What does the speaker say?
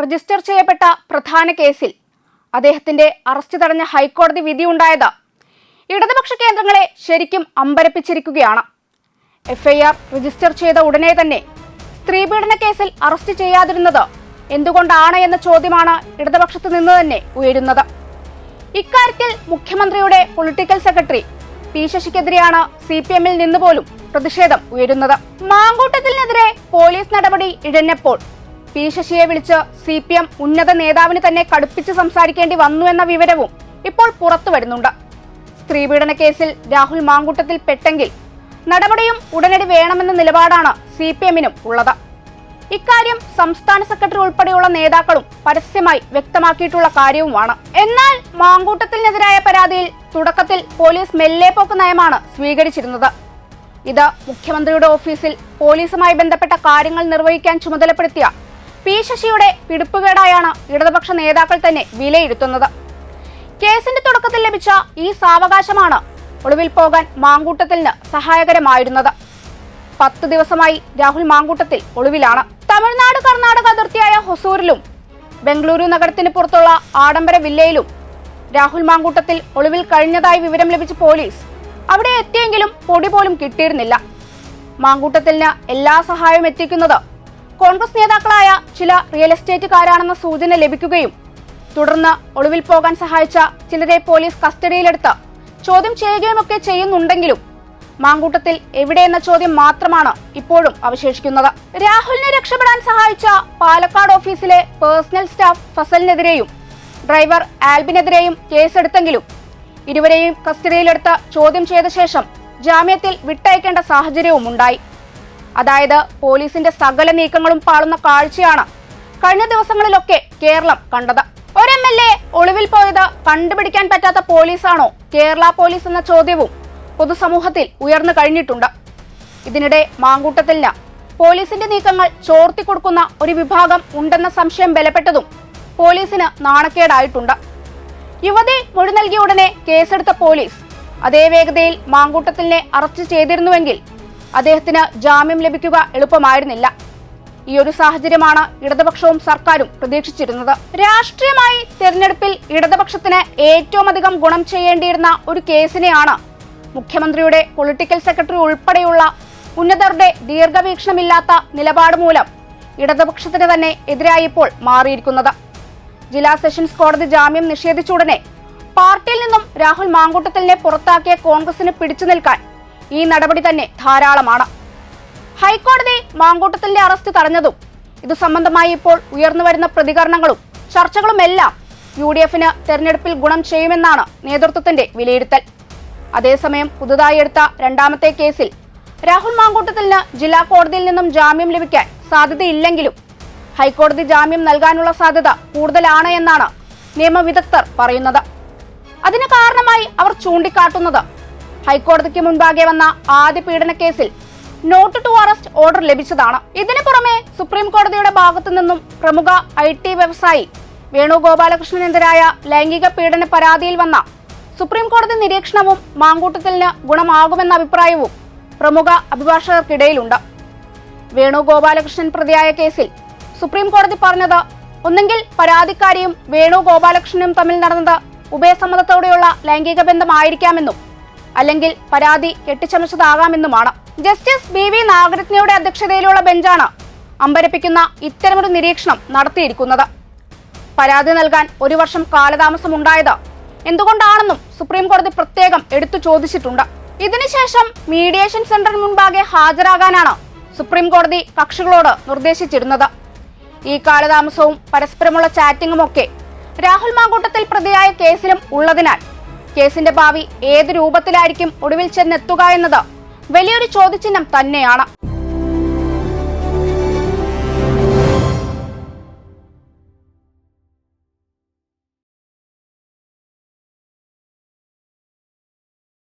Register ചെയ്യപ്പെട്ട പ്രധാന കേസിൽ അദ്ദേഹത്തിന്റെ അറസ്റ്റ് തടഞ്ഞ ഹൈക്കോടതി വിധി വിധിയുണ്ടായത് ഇടതുപക്ഷ കേന്ദ്രങ്ങളെ ശരിക്കും അമ്പരപ്പിച്ചിരിക്കുകയാണ്. എഫ്ഐആർ രജിസ്റ്റർ ചെയ്ത ഉടനെ തന്നെ സ്ത്രീപീഡന കേസിൽ അറസ്റ്റ് ചെയ്യാതിരുന്നത് എന്തുകൊണ്ടാണ് എന്ന ചോദ്യമാണ് ഇടതുപക്ഷത്ത് നിന്ന് തന്നെ ഉയരുന്നത്. ഇക്കാര്യത്തിൽ മുഖ്യമന്ത്രിയുടെ പൊളിറ്റിക്കൽ സെക്രട്ടറി പി ശശിക്കെതിരെയാണ് സി പി എമ്മിൽ നിന്ന് പോലും പ്രതിഷേധം ഉയരുന്നത്. മാങ്കൂട്ടത്തിനെതിരെ പോലീസ് നടപടി ഇഴഞ്ഞപ്പോൾ പി ശശിയെ വിളിച്ച് സി പി എം ഉന്നത നേതാവിന് തന്നെ കടുപ്പിച്ച് സംസാരിക്കേണ്ടി വന്നു എന്ന വിവരവും ഇപ്പോൾ പുറത്തു വരുന്നുണ്ട്. സ്ത്രീപീഡന കേസിൽ രാഹുൽ മാങ്കൂട്ടത്തിൽ പെട്ടെങ്കിൽ നടപടിയും ഉടനടി വേണമെന്ന നിലപാടാണ് സി പി എമ്മിനും ഉള്ളത്. ഇക്കാര്യം സംസ്ഥാന സെക്രട്ടറി ഉൾപ്പെടെയുള്ള നേതാക്കളും പരസ്യമായി വ്യക്തമാക്കിയിട്ടുള്ള കാര്യവുമാണ്. എന്നാൽ മാങ്കൂട്ടത്തിനെതിരായ പരാതിയിൽ തുടക്കത്തിൽ പോലീസ് മെല്ലെപ്പോക്ക് നയമാണ് സ്വീകരിച്ചിരുന്നത്. ഇത് മുഖ്യമന്ത്രിയുടെ ഓഫീസിൽ പോലീസുമായി ബന്ധപ്പെട്ട കാര്യങ്ങൾ നിർവഹിക്കാൻ ചുമതലപ്പെടുത്തിയ പി ശശിയുടെ പിടിപ്പുകേടായാണ് ഇടതുപക്ഷ നേതാക്കൾ തന്നെ വിലയിരുത്തുന്നത്. കേസിന്റെ തുടക്കത്തിൽ ലഭിച്ച ഈ സാവകാശമാണ് ഒളിവിൽ പോകാൻ മാങ്കൂട്ടത്തിന് സഹായകരമായിരുന്നത്. പത്ത് ദിവസമായി രാഹുൽ മാങ്കൂട്ടത്തിൽ ഒളിവിലാണ്. തമിഴ്നാട് കർണാടക അതിർത്തിയായ ഹൊസൂരിലും ബംഗളൂരു നഗരത്തിന് പുറത്തുള്ള ആഡംബര വില്ലയിലും രാഹുൽ മാങ്കൂട്ടത്തിൽ ഒളിവിൽ കഴിഞ്ഞതായി വിവരം ലഭിച്ച പോലീസ് അവിടെ എത്തിയെങ്കിലും പൊടി പോലും കിട്ടിയിരുന്നില്ല. മാങ്കൂട്ടത്തിന് എല്ലാ സഹായവും എത്തിക്കുന്നത് കോൺഗ്രസ് നേതാക്കളായ ചില റിയൽ എസ്റ്റേറ്റുകാരാണെന്ന സൂചന ലഭിക്കുകയും തുടർന്ന് ഒളിവിൽ പോകാൻ സഹായിച്ച ചിലരെ പോലീസ് കസ്റ്റഡിയിലെടുത്ത് ചോദ്യം ചെയ്യുകയുമൊക്കെ ചെയ്യുന്നുണ്ടെങ്കിലും മാങ്കൂട്ടത്തിൽ എവിടെയെന്ന ചോദ്യം മാത്രമാണ് ഇപ്പോഴും അവശേഷിക്കുന്നത്. രാഹുലിനെ രക്ഷപ്പെടാൻ സഹായിച്ച പാലക്കാട് ഓഫീസിലെ പേഴ്സണൽ സ്റ്റാഫ് ഫസലിനെതിരെയും ഡ്രൈവർ ആൽബിനെതിരെയും കേസെടുത്തെങ്കിലും ഇരുവരെയും കസ്റ്റഡിയിലെടുത്ത് ചോദ്യം ചെയ്ത ശേഷം ജാമ്യത്തിൽ വിട്ടയക്കേണ്ട സാഹചര്യവും ഉണ്ടായി അതായത് പോലീസിന്റെ സകല നീക്കങ്ങളും പാളുന്ന കാഴ്ചയാണ് കഴിഞ്ഞ ദിവസങ്ങളിലൊക്കെ കേരളം കണ്ടത്. ഒരു എം എൽ എ ഒളിവിൽ പോയത് കണ്ടുപിടിക്കാൻ പറ്റാത്ത പോലീസാണോ കേരള പോലീസ് എന്ന ചോദ്യവും പൊതുസമൂഹത്തിൽ ഉയർന്നു കഴിഞ്ഞിട്ടുണ്ട്. ഇതിനിടെ മാങ്കൂട്ടത്തിന് പോലീസിന്റെ നീക്കങ്ങൾ ചോർത്തിക്കൊടുക്കുന്ന ഒരു വിഭാഗം ഉണ്ടെന്ന സംശയം ബലപ്പെട്ടതും പോലീസിന് നാണക്കേടായിട്ടുണ്ട്. യുവതി മൊഴി നൽകിയ ഉടനെ കേസെടുത്ത പോലീസ് അതേ വേഗതയിൽ മാങ്കൂട്ടത്തിനെ അറസ്റ്റ് ചെയ്തിരുന്നുവെങ്കിൽ അദ്ദേഹത്തിന് ജാമ്യം ലഭിക്കുക എളുപ്പമായിരുന്നില്ല. ഈ ഒരു സാഹചര്യമാണ് ഇടതുപക്ഷവും സർക്കാരും പ്രതീക്ഷിച്ചിരുന്നത്. രാഷ്ട്രീയമായി തെരഞ്ഞെടുപ്പിൽ ഇടതുപക്ഷത്തിന് ഏറ്റവും അധികം ഗുണം ചെയ്യേണ്ടിയിരുന്ന ഒരു കേസിനെയാണ് മുഖ്യമന്ത്രിയുടെ പൊളിറ്റിക്കൽ സെക്രട്ടറി ഉൾപ്പെടെയുള്ള ഉന്നതരുടെ ദീർഘവീക്ഷണമില്ലാത്ത നിലപാട് മൂലം ഇടതുപക്ഷത്തിന് തന്നെ എതിരായി ഇപ്പോൾ മാറിയിരിക്കുന്നത്. ജില്ലാ സെഷൻസ് കോടതി ജാമ്യം നിഷേധിച്ച ഉടനെ പാർട്ടിയിൽ നിന്നും രാഹുൽ മാങ്കൂട്ടത്തിലിനെ പുറത്താക്കിയ കോൺഗ്രസിന് പിടിച്ചു നിൽക്കാൻ ഈ നടപടി തന്നെ ധാരാളമാണ്. ഹൈക്കോടതി മാങ്കൂട്ടത്തിന്റെ അറസ്റ്റ് തടഞ്ഞതും ഇത് സംബന്ധമായി ഇപ്പോൾ ഉയർന്നുവരുന്ന പ്രതികരണങ്ങളും ചർച്ചകളുമെല്ലാം യു ഡി എഫിന് തെരഞ്ഞെടുപ്പിൽ ഗുണം ചെയ്യുമെന്നാണ് നേതൃത്വത്തിന്റെ വിലയിരുത്തൽ. അതേസമയം പുതുതായി എടുത്ത രണ്ടാമത്തെ കേസിൽ രാഹുൽ മാങ്കൂട്ടത്തിന് ജില്ലാ കോടതിയിൽ നിന്നും ജാമ്യം ലഭിക്കാൻ സാധ്യതയില്ലെങ്കിലും ഹൈക്കോടതി ജാമ്യം നൽകാനുള്ള സാധ്യത കൂടുതലാണ് എന്നാണ് നിയമവിദഗ്ധർ പറയുന്നത്. അതിന് കാരണമായി അവർ ചൂണ്ടിക്കാട്ടുന്നത് ഹൈക്കോടതിക്ക് മുൻപാകെ വന്ന ആദ്യ പീഡന കേസിൽ നോട്ട് ടു അറസ്റ്റ് ഓർഡർ ലഭിച്ചതാണ്. ഇതിനു പുറമെ സുപ്രീം കോടതിയുടെ ഭാഗത്തു നിന്നും പ്രമുഖ ഐ ടി വ്യവസായി വേണുഗോപാലകൃഷ്ണനെതിരായ ലൈംഗിക പീഡന പരാതിയിൽ വന്ന സുപ്രീം കോടതി നിരീക്ഷണവും മാങ്കൂട്ടത്തിന് ഗുണമാകുമെന്ന അഭിപ്രായവും പ്രമുഖ അഭിഭാഷകർക്കിടയിലുണ്ട്. വേണുഗോപാലകൃഷ്ണൻ പ്രതിയായ കേസിൽ സുപ്രീം കോടതി പറഞ്ഞത് ഒന്നെങ്കിൽ പരാതിക്കാരിയും വേണുഗോപാലകൃഷ്ണനും തമ്മിൽ നടന്നത് ഉഭയസമ്മതത്തോടെയുള്ള ലൈംഗിക ബന്ധമായിരിക്കാമെന്നും അല്ലെങ്കിൽ പരാതി കെട്ടിച്ചമച്ചതാകാമെന്നുമാണ്. ജസ്റ്റിസ് ബി വി നാഗരത്നയുടെ അധ്യക്ഷതയിലുള്ള ബെഞ്ചാണ് അമ്പരപ്പിക്കുന്ന ഇത്തരമൊരു നിരീക്ഷണം നടത്തിയിരിക്കുന്നത്. പരാതി നൽകാൻ ഒരു വർഷം കാലതാമസം കാലതാമസമുണ്ടായത് എന്തുകൊണ്ടാണെന്നും സുപ്രീം കോടതി പ്രത്യേകം എടുത്തു ചോദിച്ചിട്ടുണ്ട്. ഇതിനുശേഷം മീഡിയേഷൻ സെന്ററിന് മുൻപാകെ ഹാജരാകാനാണ് സുപ്രീം കോടതി കക്ഷികളോട് നിർദ്ദേശിച്ചിരുന്നത്. ഈ കാലതാമസവും പരസ്പരമുള്ള ചാറ്റിംഗും ഒക്കെ രാഹുൽ മാങ്കൂട്ടത്തിൽ പ്രതിയായ കേസിലും ഉള്ളതിനാൽ കേസിന്റെ ഭാവി ഏത് രൂപത്തിലായിരിക്കും ഒടുവിൽ ചെന്നെത്തുക എന്നത് വലിയൊരു ചോദ്യചിഹ്നം തന്നെയാണ്.